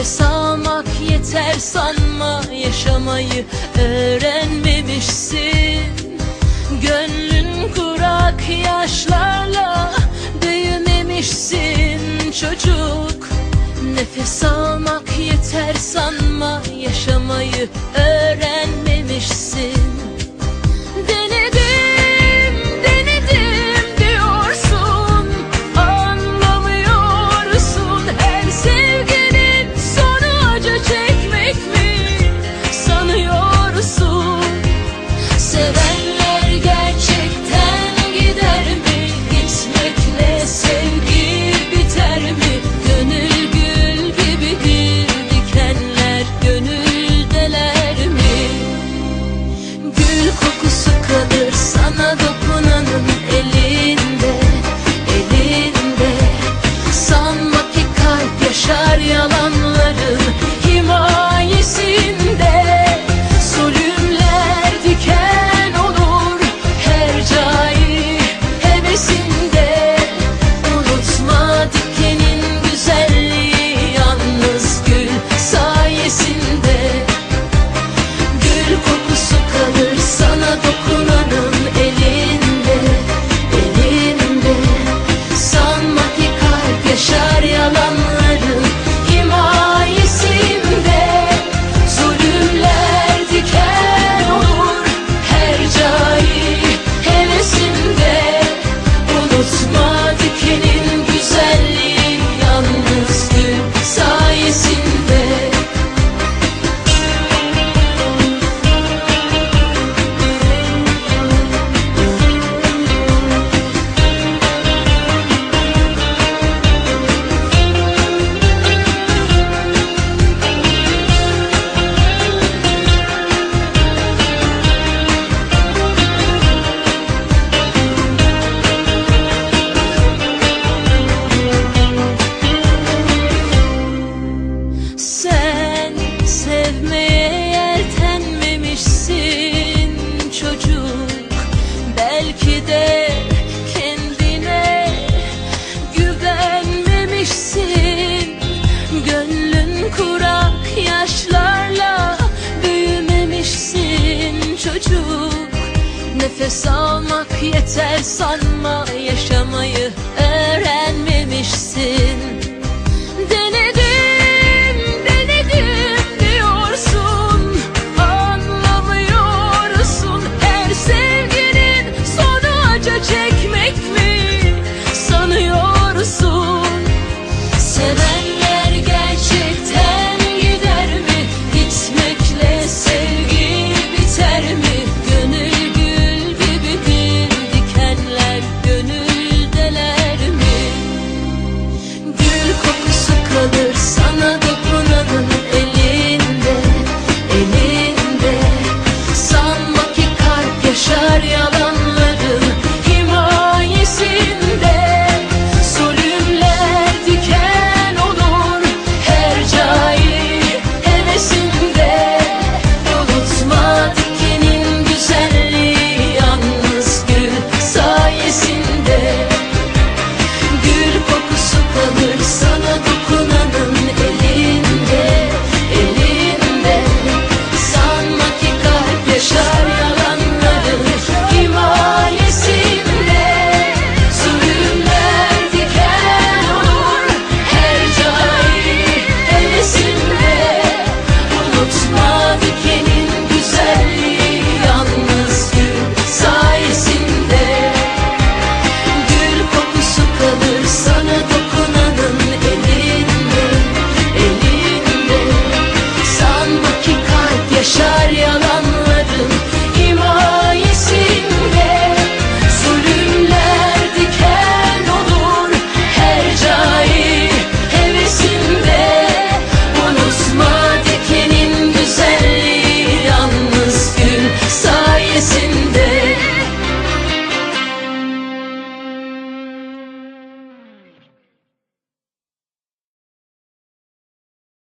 Nefes almak yeter sanma Yaşamayı öğrenmemişsin. Gönlün kurak yaşlarla Nefes almak yeter sana.